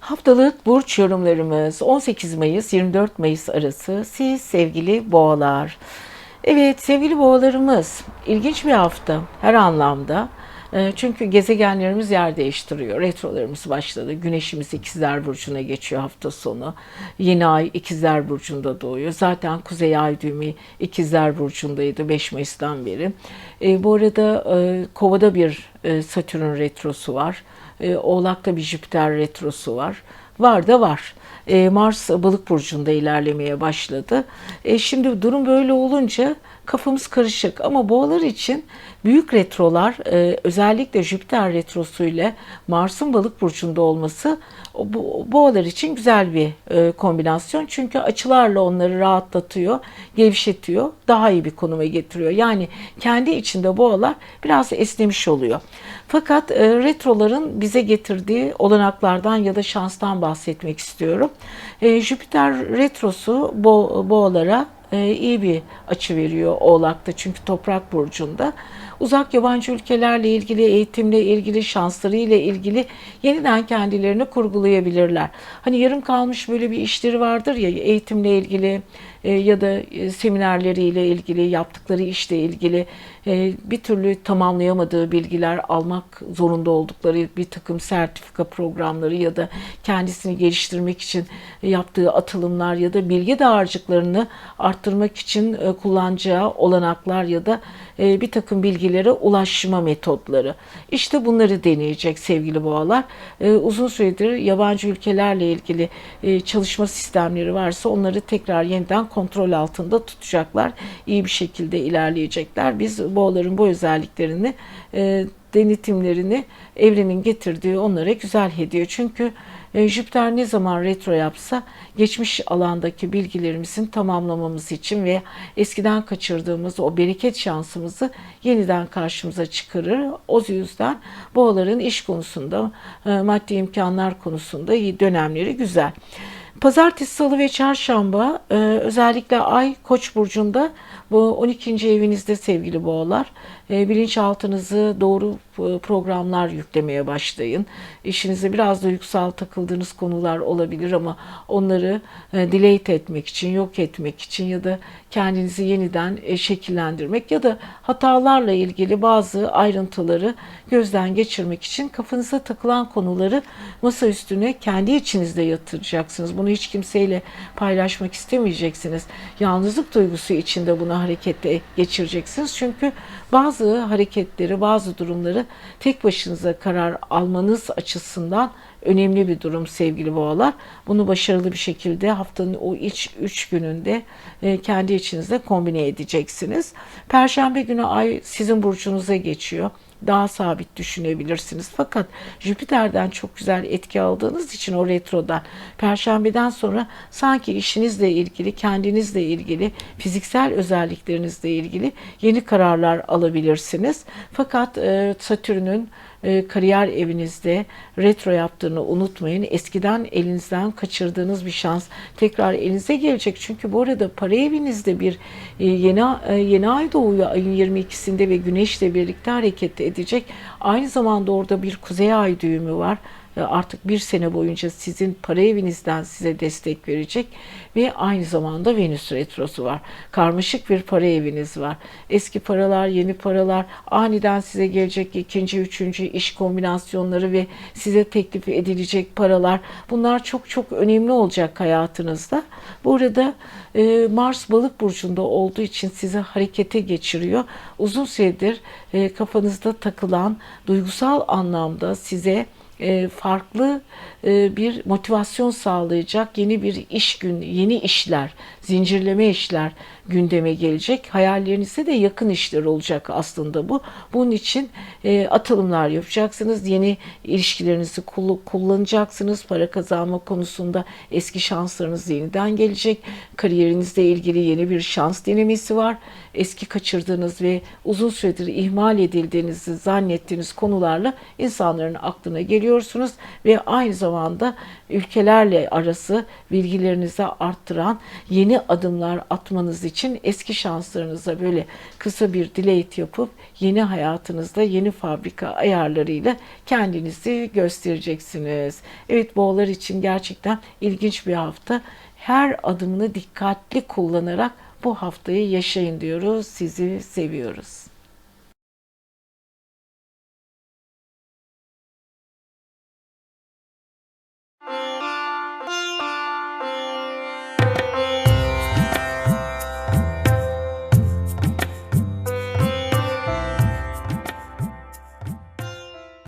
Haftalık burç yorumlarımız 18 Mayıs 24 Mayıs arası siz sevgili boğalar. Evet sevgili boğalarımız ilginç bir hafta her anlamda. E, Çünkü gezegenlerimiz yer değiştiriyor. Retrolarımız başladı. Güneşimiz ikizler burcuna geçiyor hafta sonu. Yeni ay ikizler burcunda doğuyor. Zaten kuzey ay düğümü ikizler burcundaydı 5 Mayıs'tan beri. E, bu arada e, kovada bir e, Satürn retrosu var. E, Oğlak'ta bir Jüpiter retrosu var. Var da var. Mars balık burcunda ilerlemeye başladı. Şimdi durum böyle olunca kafamız karışık ama boğalar için büyük retrolar e, özellikle Jüpiter retrosu ile Mars'ın balık burcunda olması bu, boğalar için güzel bir e, kombinasyon. Çünkü açılarla onları rahatlatıyor, gevşetiyor, daha iyi bir konuma getiriyor. Yani kendi içinde boğalar biraz esnemiş oluyor. Fakat e, retroların bize getirdiği olanaklardan ya da şanstan bahsetmek istiyorum. Jüpiter retrosu bo boğalara iyi bir açı veriyor Oğlak'ta çünkü toprak burcunda. Uzak yabancı ülkelerle ilgili, eğitimle ilgili, şanslarıyla ilgili yeniden kendilerini kurgulayabilirler. Hani yarım kalmış böyle bir işleri vardır ya eğitimle ilgili e, ya da e, seminerleriyle ilgili, yaptıkları işle ilgili e, bir türlü tamamlayamadığı bilgiler almak zorunda oldukları bir takım sertifika programları ya da kendisini geliştirmek için yaptığı atılımlar ya da bilgi dağarcıklarını arttırmak için e, kullanacağı olanaklar ya da e, bir takım bilgilere ulaşma metotları. İşte bunları deneyecek sevgili boğalar. E, Uzun süredir yabancı ülkelerle ilgili çalışma sistemleri varsa onları tekrar yeniden kontrol altında tutacaklar. İyi bir şekilde ilerleyecekler. Biz boğaların bu özelliklerini denetimlerini evrenin getirdiği onlara güzel hediye. Çünkü e, Jüpiter ne zaman retro yapsa geçmiş alandaki bilgilerimizin tamamlamamız için ve eskiden kaçırdığımız o bereket şansımızı yeniden karşımıza çıkarır. O yüzden boğaların iş konusunda, e, maddi imkanlar konusunda iyi dönemleri güzel. Pazartesi, salı ve çarşamba e, özellikle Ay Koç burcunda bu 12. evinizde sevgili boğalar e, bilinçaltınızı doğru programlar yüklemeye başlayın. İşinize biraz da yüksel takıldığınız konular olabilir ama onları e, delete etmek için, yok etmek için ya da kendinizi yeniden e, şekillendirmek ya da hatalarla ilgili bazı ayrıntıları gözden geçirmek için kafanıza takılan konuları masa üstüne kendi içinizde yatıracaksınız. Bunu hiç kimseyle paylaşmak istemeyeceksiniz. Yalnızlık duygusu içinde bunu harekete geçireceksiniz. Çünkü bazı hareketleri, bazı durumları tek başınıza karar almanız açısından önemli bir durum sevgili boğalar. Bunu başarılı bir şekilde haftanın o iç üç gününde e, kendi içinizde kombine edeceksiniz. Perşembe günü ay sizin burcunuza geçiyor daha sabit düşünebilirsiniz. Fakat Jüpiter'den çok güzel etki aldığınız için o retrodan Perşembeden sonra sanki işinizle ilgili, kendinizle ilgili, fiziksel özelliklerinizle ilgili yeni kararlar alabilirsiniz. Fakat e, Satürn'ün e, kariyer evinizde retro yaptığını unutmayın. Eskiden elinizden kaçırdığınız bir şans tekrar elinize gelecek. Çünkü bu arada para evinizde bir e, yeni e, yeni ay doğuyor ayın 22'sinde ve güneşle birlikte hareket edecek. Aynı zamanda orada bir kuzey ay düğümü var artık bir sene boyunca sizin para evinizden size destek verecek ve aynı zamanda Venüs retrosu var. Karmaşık bir para eviniz var. Eski paralar, yeni paralar, aniden size gelecek ikinci, üçüncü iş kombinasyonları ve size teklif edilecek paralar bunlar çok çok önemli olacak hayatınızda. Bu arada e, Mars balık burcunda olduğu için sizi harekete geçiriyor. Uzun süredir e, kafanızda takılan duygusal anlamda size e, farklı e, bir motivasyon sağlayacak yeni bir iş gün, yeni işler, zincirleme işler gündeme gelecek. Hayallerinize de yakın işler olacak aslında bu. Bunun için e, atılımlar yapacaksınız. Yeni ilişkilerinizi kullanacaksınız. Para kazanma konusunda eski şanslarınız yeniden gelecek. Kariyerinizle ilgili yeni bir şans denemesi var. eski kaçırdığınız ve uzun süredir ihmal edildiğinizi zannettiğiniz konularla insanların aklına geliyorsunuz ve aynı zamanda ülkelerle arası bilgilerinizi arttıran yeni adımlar atmanız için eski şanslarınıza böyle kısa bir delete yapıp yeni hayatınızda yeni fabrika ayarlarıyla kendinizi göstereceksiniz. Evet boğalar için gerçekten ilginç bir hafta. Her adımını dikkatli kullanarak bu haftayı yaşayın diyoruz. Sizi seviyoruz.